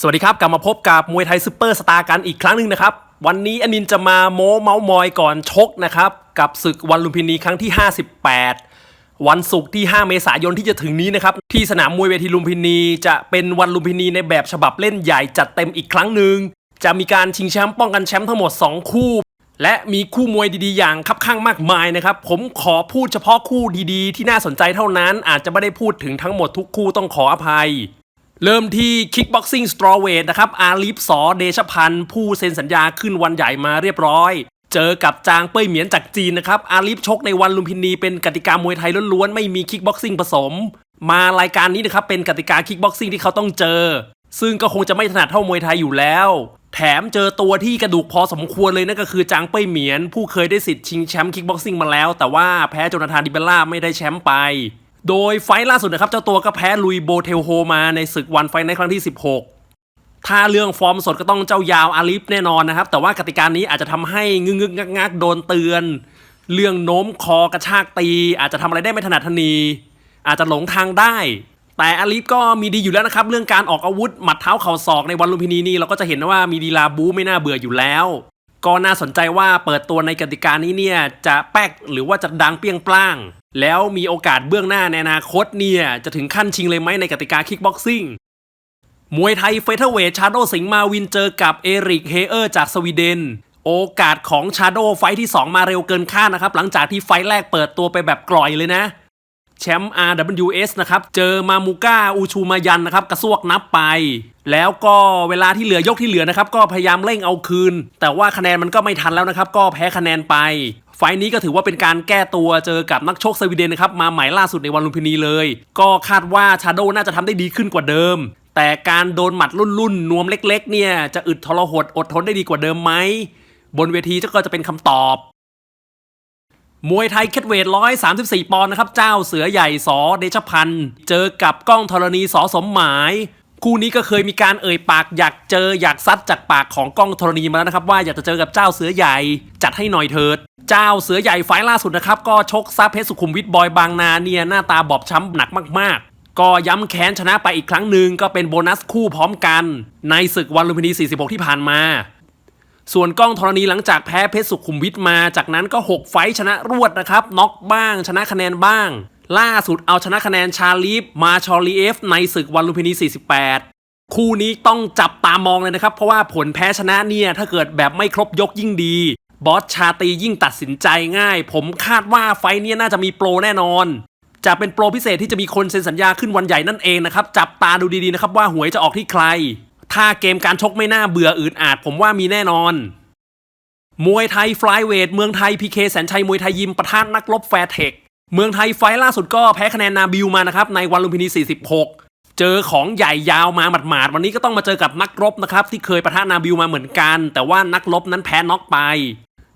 สวัสดีครับ กลับมาพบกับมวยไทยซูเปอร์สตาร์กันอีกครั้งหนึ่งนะครับ วันนี้อนินจะมาโม้เมาส์มอยก่อนชกนะครับ กับศึกวันลุมพินีครั้งที่ 58 วันศุกร์ที่ 5 เมษายนที่จะถึงนี้นะครับ ที่สนามมวยเวทีลุมพินี จะเป็นวันลุมพินีในแบบฉบับเล่นใหญ่จัดเต็มอีกครั้งหนึ่งจะมีการชิงแชมป์ป้องกันแชมป์ทั้งหมด 2 คู่ และมีคู่มวยดีๆ อย่างคับข้างมากมายนะครับผมขอพูดเฉพาะคู่ดีๆ ที่น่าสนใจเท่านั้น อาจจะไม่ได้พูดถึงทั้งหมดทุกคู่ต้องขออภัย เริ่มที่ Kickboxing Strawweight นะครับ อาลีฟสอเดชพันธ์ผู้เซ็นสัญญาขึ้นวันใหญ่มาเรียบร้อย เจอกับจางเป้ยเหมียนจากจีนนะครับ อาลีฟชกในวันลุมพินีเป็นกติกามวยไทยล้วนๆ ไม่มี Kickboxing ผสม มารายการนี้นะครับเป็นกติกา Kickboxing ที่เขาต้องเจอ ซึ่งก็คงจะไม่ถนัดเท่ามวยไทยอยู่แล้ว แถมเจอตัวที่กระดูกพอสมควรเลยนั่นก็คือจางเป้ยเหมียน ผู้เคยได้สิทธิ์ชิงแชมป์คิกบ็อกซิ่งมาแล้ว แต่ว่าแพ้โจนาธานดิเบล่าไม่ได้แชมป์ไป โดยไฟล์ล่าสุดนะครับ เจ้าตัวก็แพ้ลุยโบเทลโฮมาในศึกวันไฟในครั้งที่ 16 ถ้าเรื่องฟอร์มสดก็ต้องเจ้ายาวอาลิฟแน่นอนนะครับ แต่ว่ากติกานี้อาจจะทำให้งึกงึกงักงักโดนเตือน เรื่องโน้มคอกระชากตี อาจจะทำอะไรได้ไม่ถนัดทนี อาจจะหลงทางได้ แต่อาลิฟก็มีดีอยู่แล้วนะครับ เรื่องการออกอาวุธหมัดเท้าเข่าศอกในวันลุมพินีนี่เราก็จะเห็นว่ามีดีลาบูไม่น่าเบื่ออยู่แล้วก็น่าสนใจว่าเปิดตัวในกติกานี้เนี่ยจะแป๊กหรือว่าจะดังเปี้ยงปร้าง แล้วมีโอกาสเบื้องหน้าในอนาคตเนี่ย จะถึงขั้นชิงเลยไหมในกติกาคิกบ็อกซิ่งมวยไทยเฟเธอร์เวทชาโดสิงห์มาวินเจอกับเอริกเฮเออร์จากสวีเดน โอกาสของชาโดไฟท์ที่ 2 มาเร็วเกินคาดนะครับ หลังจากที่ไฟท์แรกเปิดตัวไปแบบกล่อยเลยนะ แชมป์ RWS นะครับ เจอมามูก้าอูชูมายันนะครับ กระซวกนับไป แล้วก็เวลาที่เหลือยกที่เหลือนะครับ ก็พยายามเร่งเอาคืน แต่ว่าคะแนนมันก็ไม่ทันแล้วนะครับ ก็แพ้คะแนนไป ไฟล์นี้ก็ถือว่าเป็นการแก้ตัวเจอกับนักชกสวีเดนนะครับ มาใหม่ล่าสุดในวันลุมพินีเลย ก็คาดว่าชาโดน่าจะทำได้ดีขึ้นกว่าเดิม แต่การโดนหมัดรุ่นๆนนวมเล็ก ๆ เนี่ยจะอึดทรหดอดทนได้ดีกว่าเดิมไหมบนเวทีก็จะเป็นคำตอบ มวยไทยเคทเวท134ปอนด์นะครับ เจ้าเสือใหญ่สอเดชพันธ์เจอกับก้องธรณีสอสมหมาย คู่นี้ก็เคยมีการเอ่ยปากอยากเจออยากซัดจากปากของก้องธรณีมาแล้วนะครับ ว่าอยากจะเจอกับเจ้าเสือใหญ่ จัดให้หน่อยเถิด เจ้าเสือใหญ่ไฟล์ล่าสุดนะครับก็ชกซับเพชรสุขุมวิทบอยบางนาเนี่ยหน้าตาบอบช้ำหนักมากๆ ก็ย้ำแค้นชนะไปอีกครั้งหนึ่งก็เป็นโบนัสคู่พร้อมกัน ในศึกวันลุมพินี 46 ที่ผ่านมา ส่วนกล้องธรณีหลังจากแพ้เพชรสุขุมวิทมา จากนั้นก็ 6 ไฟชนะรวดนะครับน็อกบ้าง ชนะคะแนนบ้าง ล่าสุดเอาชนะคะแนนชาลีฟมาชอลีเอฟในศึกวันลุมพินี 48คู่นี้ต้องจับตามองเลยนะครับ เพราะว่าผลแพ้ชนะเนี่ย ถ้าเกิดแบบไม่ครบยกยิ่งดี บอสชาตียิ่งตัดสินใจง่าย ผมคาดว่าไฟเนี่ยน่าจะมีโปรแน่นอน จะเป็นโปรพิเศษที่จะมีคนเซ็นสัญญาขึ้นวันใหญ่นั่นเองนะครับ จับตาดูดีๆนะครับว่าหวยจะออกที่ใคร ถ้าเกมการชกไม่น่าเบื่ออืดอาดผมว่ามีแน่นอน มวยไทยฟลายเวทเมืองไทยพีเคแสนชัยมวยไทยยิมประทานนักรบแฟร์เทค เมืองไทยไฟล์ล่าสุดก็แพ้คะแนนนาบิวมานะครับในวันลุมพินี 46 เจอของใหญ่ยาวมาหมาดๆวันนี้ก็ต้องมาเจอกับนักรบนะครับที่เคยประทะนาบิวมาเหมือนกัน แต่ว่านักรบนั้นแพ้น็อกไป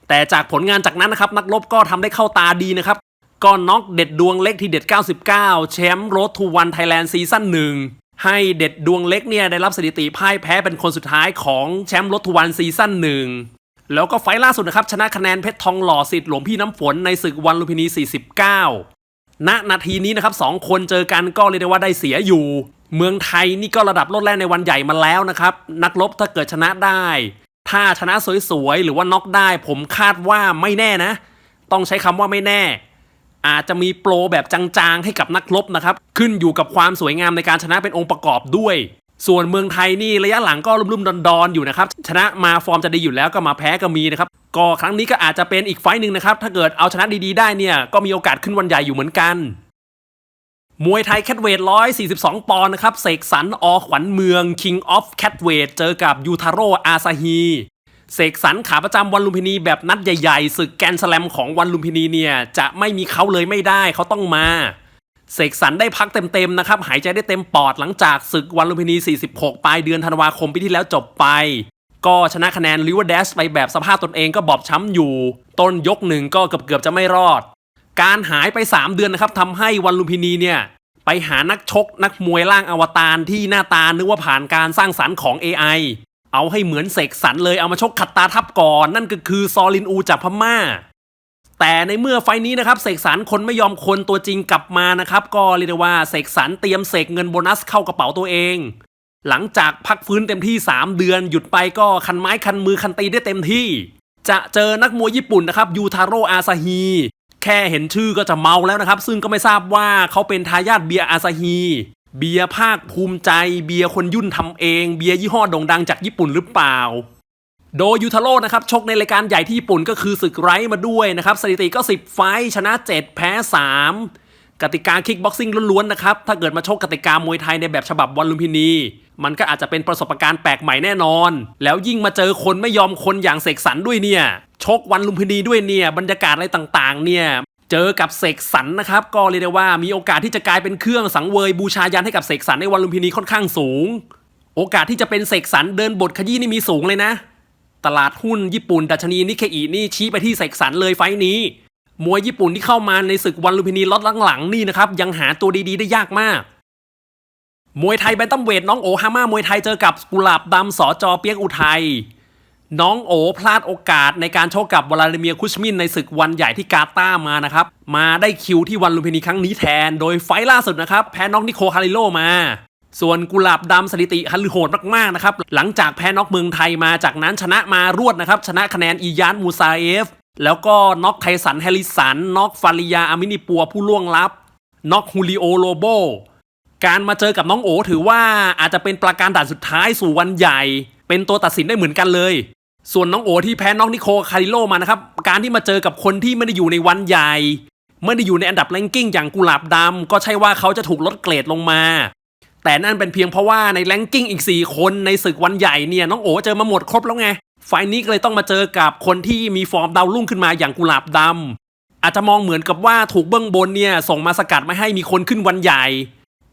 แต่จากผลงานจากนั้นนะครับนักรบก็ทำได้เข้าตาดีนะครับก็น็อกเด็ดดวงเล็กที่เด็ด 99 แชมป์โรดทูวันไทยแลนด์ซีซั่นหนึ่ง ให้เด็ดดวงเล็กเนี่ยได้รับสถิติพ่ายแพ้เป็นคนสุดท้ายของแชมป์รดทูวันซีซั่นหนึ่งแล้วก็ไฟล์ล่าสุดนะครับ ชนะคะแนนเพชรทองหล่อสิทธิ์หลวงพี่น้ำฝนในศึกวันลุมพินี 49 ณนาทีนี้นะครับสองคนเจอกันก็เรียกได้ว่าได้เสียอยู่ เมืองไทยนี่ก็ระดับโลดแล่นในวันใหญ่มาแล้วนะครับ นักรบถ้าเกิดชนะได้ ถ้าชนะสวยๆ หรือว่าน็อกได้ ผมคาดว่าไม่แน่นะ ต้องใช้คำว่าไม่แน่ อาจจะมีโปรแบบจางๆ ให้กับนักรบนะครับ ขึ้นอยู่กับความสวยงามในการชนะเป็นองค์ประกอบด้วย ส่วนเมืองไทยนี่ระยะหลังก็ลุ่มๆดอนๆอยู่นะครับ ชนะมาฟอร์มจะดีอยู่แล้วก็มาแพ้ก็มีนะครับ ก็ครั้งนี้ก็อาจจะเป็นอีกไฟหนึ่งนะครับ ถ้าเกิดเอาชนะดีๆได้เนี่ย ก็มีโอกาสขึ้นวันใหญ่อยู่เหมือนกัน มวยไทยแคทเวท142 ปอนด์นะครับ เสกสรรอขวัญเมือง King of Catweight เจอกับยูทาโร่อาซาฮี เสกสรรขาประจำวันลุมพินีแบบนัดใหญ่ๆศึกแกนสแลมของวันลุมพินีเนี่ยจะไม่มีเขาเลยไม่ได้เขาต้องมา เสกสรรได้พักเต็มๆนะครับหายใจได้เต็มปอดหลังจากศึกวันลุมพินี 46 ปลายเดือนธันวาคมปีที่แล้วจบไป ก็ชนะคะแนนลิเวอร์เดชไปแบบสภาพตนเองก็บอบช้ำอยู่ ต้นยกหนึ่งก็เกือบๆจะไม่รอด การหายไป 3 เดือนนะครับทำให้วันลุมพินีเนี่ยไปหานักชกนักมวยร่างอวตารที่หน้าตานึกว่าผ่านการสร้างสรรค์ของ AI เอาให้เหมือนเสกสรรเลยเอามาชกขัดตาทับก่อน นั่นก็คือซอลินอูจากพม่า แต่ในเมื่อไฟนี้นะครับเสกสรรคนไม่ยอมคนตัวจริงกลับมานะครับก็เรียกว่าเสกสรรเตรียมเสกเงินโบนัสเข้ากระเป๋าตัวเอง หลังจากพักฟื้นเต็มที่ 3 เดือนหยุดไปก็คันไม้คันมือคันตีได้เต็มที่ จะเจอนักมวยญี่ปุ่นนะครับยูทาโร่อาซาฮีแค่เห็นชื่อก็จะเมาแล้วนะครับ ซึ่งก็ไม่ทราบว่าเขาเป็นทายาทเบียร์อาซาฮี เบียร์ภาคภูมิใจ เบียร์คนยุ่นทำเอง เบียร์ยี่ห้อโด่งดังจากญี่ปุ่นหรือเปล่า โดยยูทาโร่นะครับ ชกในรายการใหญ่ที่ญี่ปุ่นก็คือศึกไร้มาด้วยนะครับ สถิติก็ 10 ไฟชนะ 7 แพ้ 3 กติกาคิกบ็อกซิ่งล้วนๆนะครับ ถ้าเกิดมาชกกติกามวยไทยในแบบฉบับวันลุมพินี มันก็อาจจะเป็นประสบการณ์แปลกใหม่แน่นอน แล้วยิ่งมาเจอคนไม่ยอมคนอย่างเสกสรรด้วยเนี่ยชกวันลุมพินีด้วยเนี่ยบรรยากาศอะไรต่างๆ เนี่ย เจอกับเสกสรรนะครับ ก็เรียกได้ว่ามีโอกาสที่จะกลายเป็นเครื่องสังเวยบูชายันให้กับเสกสรรในวันลุมพินีค่อนข้างสูง โอกาสที่จะเป็นเสกสรรเดินบทขยี้นี่มีสูงเลยนะ ตลาดหุ้นญี่ปุ่นดัชนีนิเคอีนี่ชี้ไปที่เสกสรรเลยไฟนี้ มวยญี่ปุ่นที่เข้ามาในศึกวันลุมพินีล็อตหลังๆนี่นะครับยังหาตัวดีๆ ได้ยากมาก มวยไทยแบนตัมเวทน้องโอฮาม่ามวยไทยเจอกับกุหลาบดำสอจอเปียกอุทัย น้องโอพลาดโอกาสในการโชกกับวลาดิเมียคุชมินในศึกวันใหญ่ที่กาตาร์มานะครับ มาได้คิวที่วันลุมพินีครั้งนี้แทน โดยไฟล่าสุดนะครับ แพ้น้องนิโคฮาริโลมา ส่วนกุหลาบดำสถิติฮันลือโหดมากๆนะครับ หลังจากแพ้น็อกเมืองไทยมาจากนั้นชนะมารวดนะครับ ชนะคะแนนอียานมูซาเอฟ แล้วก็น็อกไทสันแฮริสันน็อกฟาริยาอามินิปัวผู้ล่วงลับน็อกฮูลิโอโลโบการมาเจอกับน้องโอถือว่าอาจจะเป็นประการด่านสุดท้ายสู่วันใหญ่ เป็นตัวตัดสินได้เหมือนกันเลย ส่วนน้องโอที่แพ้น้องนิโคคาริโลมานะครับ การที่มาเจอกับคนที่ไม่ได้อยู่ในวันใหญ่ไม่ได้อยู่ในอันดับแรงกิ้งอย่างกุหลาบดำก็ใช่ว่าเขาจะถูกลดเกรดลงมา แต่นั่นเป็นเพียงเพราะว่าในแรงกิ้งอีก 4 คนในศึกวันใหญ่เนี่ยน้องโอเจอมาหมดครบแล้วไงไฟนี้ก็เลยต้องมาเจอกับคนที่มีฟอร์มดาวรุ่งขึ้นมาอย่างกุหลาบดำอาจจะมองเหมือนกับว่าถูกเบื้องบนเนี่ยส่งมาสกัดไม่ให้มีคนขึ้นวันใหญ่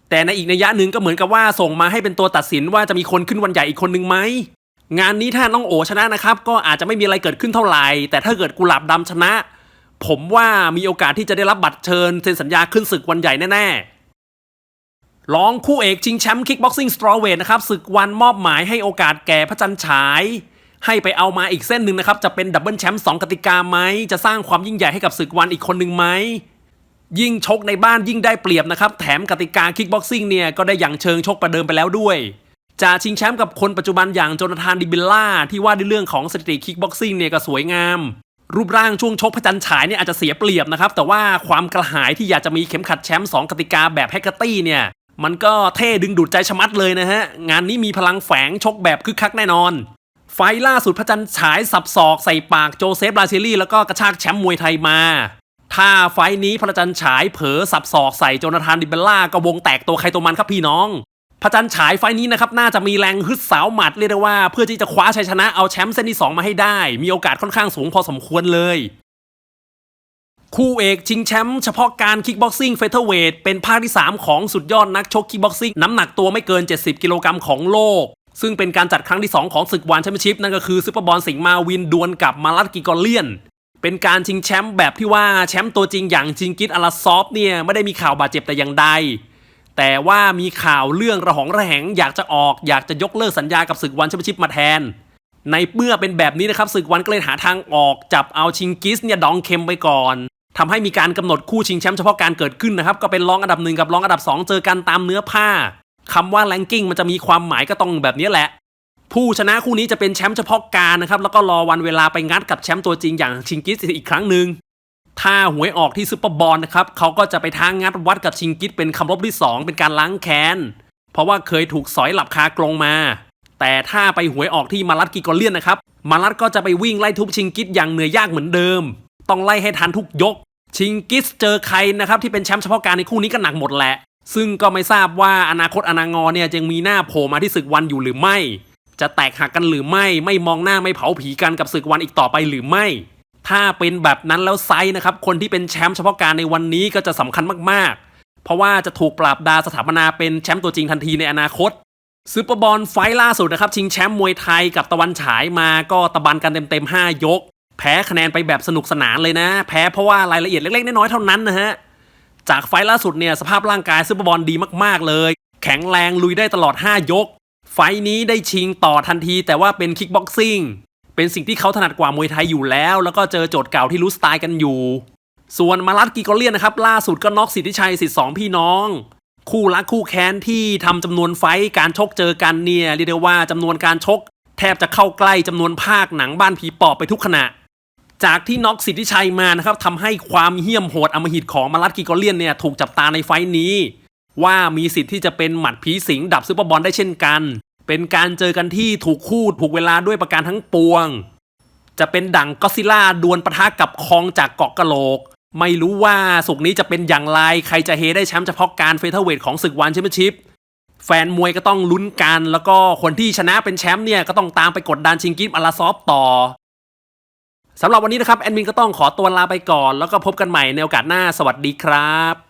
แต่ในอีกนัยยะหนึ่งก็เหมือนกับว่าส่งมาให้เป็นตัวตัดสินว่าจะมีคนขึ้นวันใหญ่อีกคนหนึ่งไหม งานนี้ถ้าน้องโอชนะนะครับ ก็อาจจะไม่มีอะไรเกิดขึ้นเท่าไหร่ แต่ถ้าเกิดกุหลาบดำชนะ ผมว่ามีโอกาสที่จะได้รับบัตรเชิญเซ็นสัญญาขึ้นศึกวันใหญ่แน่ๆรองคู่เอกชิงแชมป์คิกบ็อกซิ่งสตรอเวทนะครับศึกวันมอบหมายให้โอกาสแก่พระจันทร์ฉาย ให้ไปเอามาอีกเส้นหนึ่งนะครับ จะเป็นดับเบิลแชมป์สองกติกาไหมจะสร้างความยิ่งใหญ่ให้กับศึกวันอีกคนหนึ่งไหมยิ่งชกในบ้านยิ่งได้เปรียบนะครับ แถมกติกาคิกบ็อกซิ่งเนี่ยก็ได้อย่างเชิงชกประเดิมไปแล้วด้วย จะชิงแชมป์กับคนปัจจุบันอย่างโจนาธานดิบิลล่า ที่ว่าในเรื่องของสถิติคิกบ็อกซิ่งเนี่ยก็สวยงาม รูปร่างช่วงชกพระจันทร์ฉายเนี่ยอาจจะเสียเปรียบนะครับ แต่ว่าความกระหายที่อยากจะมีเข็มขัดแชมป์2กติกาแบบแฮกเกอร์ตี้เนี่ย มันก็เท่ดึงดูดใจชะมัดเลยนะฮะ งานนี้มีพลังแฝงชกแบบคึกคักแน่นอน ไฟล่าสุดพระจันทร์ฉายสับศอกใส่ปากโจเซฟบราซิลี่แล้วก็กระชากแชมป์มวยไทยมา ถ้าไฟนี้พระจันทร์ฉายเผลอสับศอกใส่โจนาธานดิเบลล่าก็วงแตกตัวใครตัวมันครับพี่น้อง พระจันทร์ฉายไฟนี้นะครับน่าจะมีแรงฮึดสาวหมัดเรียกได้ว่า เพื่อที่จะคว้าชัยชนะเอาแชมป์เส้นที่ 2 มาให้ได้ มีโอกาสค่อนข้างสูงพอสมควรเลย คู่เอกชิงแชมป์เฉพาะการคิกบ็อกซิ่งเฟเธอร์เวทเป็นภาคที่ 3 ของสุดยอดนักชกคิกบ็อกซิ่งน้ำหนักตัวไม่เกิน 70 กิโลกรัมของโลก ซึ่งเป็นการจัดครั้งที่ 2 ของศึกวันแชมเปี้ยนชิพนั่นก็คือซุปเปอร์บอลสิงห์มาวินดวลกับมาลัดกิกอเลียนเป็นการชิงแชมป์แบบที่ว่าแชมป์ตัวจริงอย่างจิงกิสอาราซอฟเนี่ยไม่ได้มีข่าวบาดเจ็บแต่อย่างใด แต่ว่ามีข่าวเรื่องระหองระแหง อยากจะออกอยากจะยกเลิกสัญญากับศึกวันแชมเปี้ยนชิพมาแทน ในเมื่อเป็นแบบนี้นะครับศึกวันก็เลยหาทางออกจับเอาชิงกิสเนี่ยดองเค็มไปก่อนทำให้มีการกำหนดคู่ชิงแชมป์เฉพาะการเกิดขึ้นนะครับ ก็เป็นรองอันดับหนึ่งกับรองอันดับสองเจอกันตามเนื้อผ้าคำว่าแรงกิ้งมันจะมีความหมายก็ต้องแบบนี้แหละ ผู้ชนะคู่นี้จะเป็นแชมป์เฉพาะการนะครับ แล้วก็รอวันเวลาไปงัดกับแชมป์ตัวจริงอย่างชิงกิสอีกครั้งหนึ่ง ถ้าหวยออกที่ซุปเปอร์บอลนะครับเขาก็จะไปทางงัดวัดกับชิงกิสเป็นคำรบที่ 2 เป็นการล้างแค้น เพราะว่าเคยถูกสอยหลับคากรงมา แต่ถ้าไปหวยออกที่มารัดกิกอเลียนนะครับมารัดก็จะไปวิ่งไล่ทุบชิงกิสอย่างเหนื่อยยากเหมือนเดิม ต้องไล่ให้ทันทุกยก ชิงกิสเจอใครนะครับที่เป็นแชมป์เฉพาะการในคู่นี้ก็หนักหมดแหละ ซึ่งก็ไม่ทราบว่าอนาคตอนางอเนี่ยยังมีหน้าโผล่มาที่ศึกวันอยู่หรือไม่ จะแตกหักกันหรือไม่ ไม่มองหน้าไม่เผาผีกันกับศึกวันอีกต่อไปหรือไม่ ถ้าเป็นแบบนั้นแล้วไซส์นะครับ คนที่เป็นแชมป์เฉพาะการในวันนี้ก็จะสำคัญมากๆ เพราะว่าจะถูกปราบดาสถาปนาเป็นแชมป์ตัวจริงทันทีในอนาคตซูเปอร์บอลไฟล์ล่าสุดนะครับ ชิงแชมป์มวยไทยกับตะวันฉายมาก็ตะบันกันเต็มๆ5ยก แพ้คะแนนไปแบบสนุกสนานเลยนะ แพ้เพราะว่ารายละเอียดเล็กๆน้อยๆเท่านั้นนะฮะจากไฟล์ล่าสุดเนี่ยสภาพร่างกายซูเปอร์บอลดีมากๆเลย แข็งแรงลุยได้ตลอด 5 ยก ไฟล์นี้ได้ชิงต่อทันทีแต่ว่าเป็นคิกบ็อกซิ่ง เป็นสิ่งที่เขาถนัดกว่ามวยไทยอยู่แล้ว แล้วก็เจอโจทย์เก่าที่รู้สไตล์กันอยู่ ส่วนมารัดกิโกเลียนนะครับล่าสุดก็น็อกสิทธิชัยสิทธิสองพี่น้อง คู่รักคู่แค้นที่ทำจำนวนไฟการชกเจอกันเนี่ยเรียกได้ว่าจำนวนการชก แทบจะเข้าใกล้จำนวนภาคหนังบ้านผีปอบไปทุกขณะ จากที่น็อกสิทธิชัยมานะครับทำให้ความเหี้ยมโหดอำมหิตของมารัตกิโกเลียนเนี่ยถูกจับตาในไฟนี้ ว่ามีสิทธิ์ที่จะเป็นหมัดผีสิงดับซุปเปอร์บอลได้เช่นกัน เป็นการเจอกันที่ถูกคู่ถูกเวลาด้วยประการทั้งปวง จะเป็นดั่งก็ซิล่าดวลปะทะกับคองจากเกาะกะโหลก ไม่รู้ว่าสุกนี้จะเป็นอย่างไร ใครจะเฮได้แชมป์เฉพาะการเฟเธอร์เวทของศึกวันแชมเปี้ยนชิพแฟนมวยก็ต้องลุ้นกัน แล้วก็คนที่ชนะเป็นแชมป์เนี่ยก็ต้องตามไปกดดันชิงกิฟอาราซอฟต่อสำหรับวันนี้นะครับแอดมินก็ต้องขอตัวลาไปก่อน แล้วก็พบกันใหม่ในโอกาสหน้าสวัสดีครับ